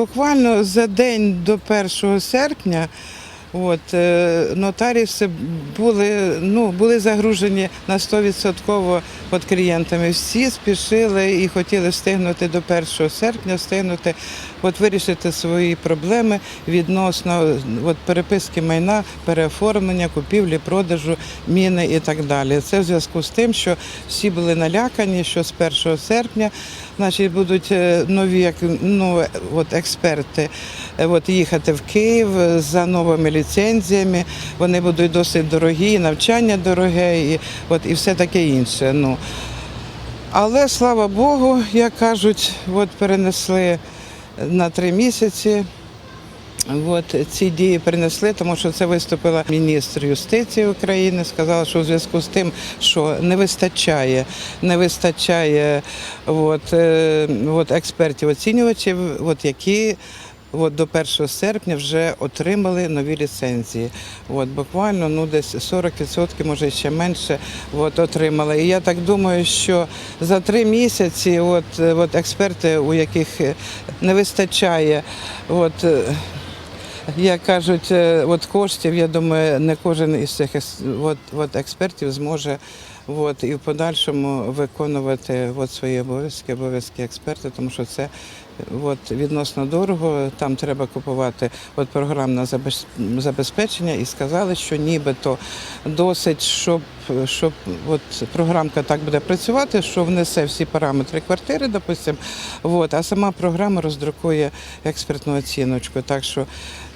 Буквально за день до 1 серпня от, е, нотаріуси були, ну, були загружені на 100% от клієнтами. Всі спішили і хотіли встигнути до 1 серпня, встигнути от, вирішити свої проблеми відносно от, переписки майна, переоформлення, купівлі, продажу, міни і так далі. Це в зв'язку з тим, що всі були налякані, що з 1 серпня значить, будуть е, нові ну, от, експерти е, от, їхати в Київ за новими ліцензіями. Вони будуть досить дорогі, і навчання дороге, і, от, і все таке інше. Ну. Але слава Богу, як кажуть, от, перенесли на три місяці. От ці дії перенесли, тому що це виступила міністр юстиції України. Сказала, що у зв'язку з тим, що не вистачає, не вистачає от, е, от експертів, оцінювачів, от які. От до 1 серпня вже отримали нові ліцензії. От буквально ну десь 40%, може ще менше, от отримали. І я так думаю, що за три місяці, от, е, от експерти, у яких е, не вистачає, от. Як кажуть, е, от коштів, я думаю, не кожен із цих от, от експертів зможе от, і в подальшому виконувати от, свої обов'язки, обов'язки експерта, тому що це от, відносно дорого. Там треба купувати от, програмне забезпечення і сказали, що нібито досить, щоб, щоб от, програмка так буде працювати, що внесе всі параметри квартири, допустим, от, а сама програма роздрукує експертну оціночку. Так що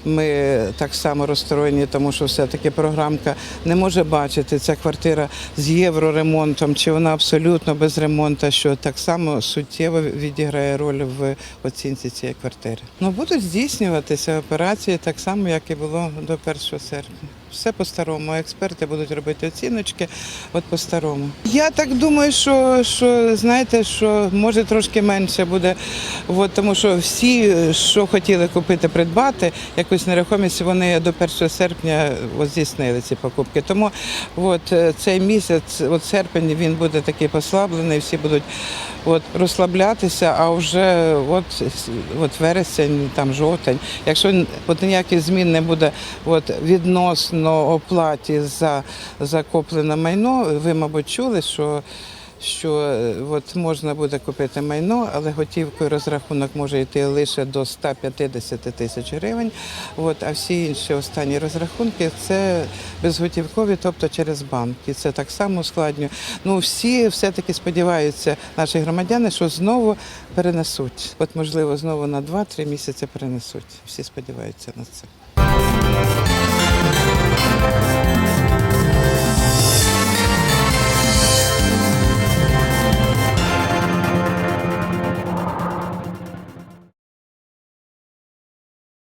ми так само розстроєні, тому що все-таки програмка не може бачити ця квартира з євроремонтом, чи вона абсолютно без ремонту, що так само суттєво відіграє роль в оцінці цієї квартири. Ну будуть здійснюватися операції так само, як і було до 1 серпня. Все по-старому. Експерти будуть робити оціночки от по-старому. Я так думаю, що, що знаєте, що може трошки менше буде, от, тому що всі, що хотіли купити, придбати якусь нерухомість, вони до 1 серпня от, здійснили ці покупки. Тому от, е, цей місяць, от серпень, він буде такий послаблений, всі будуть от, розслаблятися, а вже от, от вересень, там жовтень, якщо от ніяких змін не буде от, відносно оплаті за закоплене майно, ви, мабуть, чули, що що е, от можна буде купити майно, але готівкою розрахунок може йти лише до 150 тисяч гривень. От, а всі інші останні розрахунки це безготівкові, тобто через банк. І це так само ускладнює. Ну всі все-таки сподіваються, наші громадяни, що знову перенесуть. От можливо, знову на 2-3 місяці перенесуть. Всі сподіваються на це.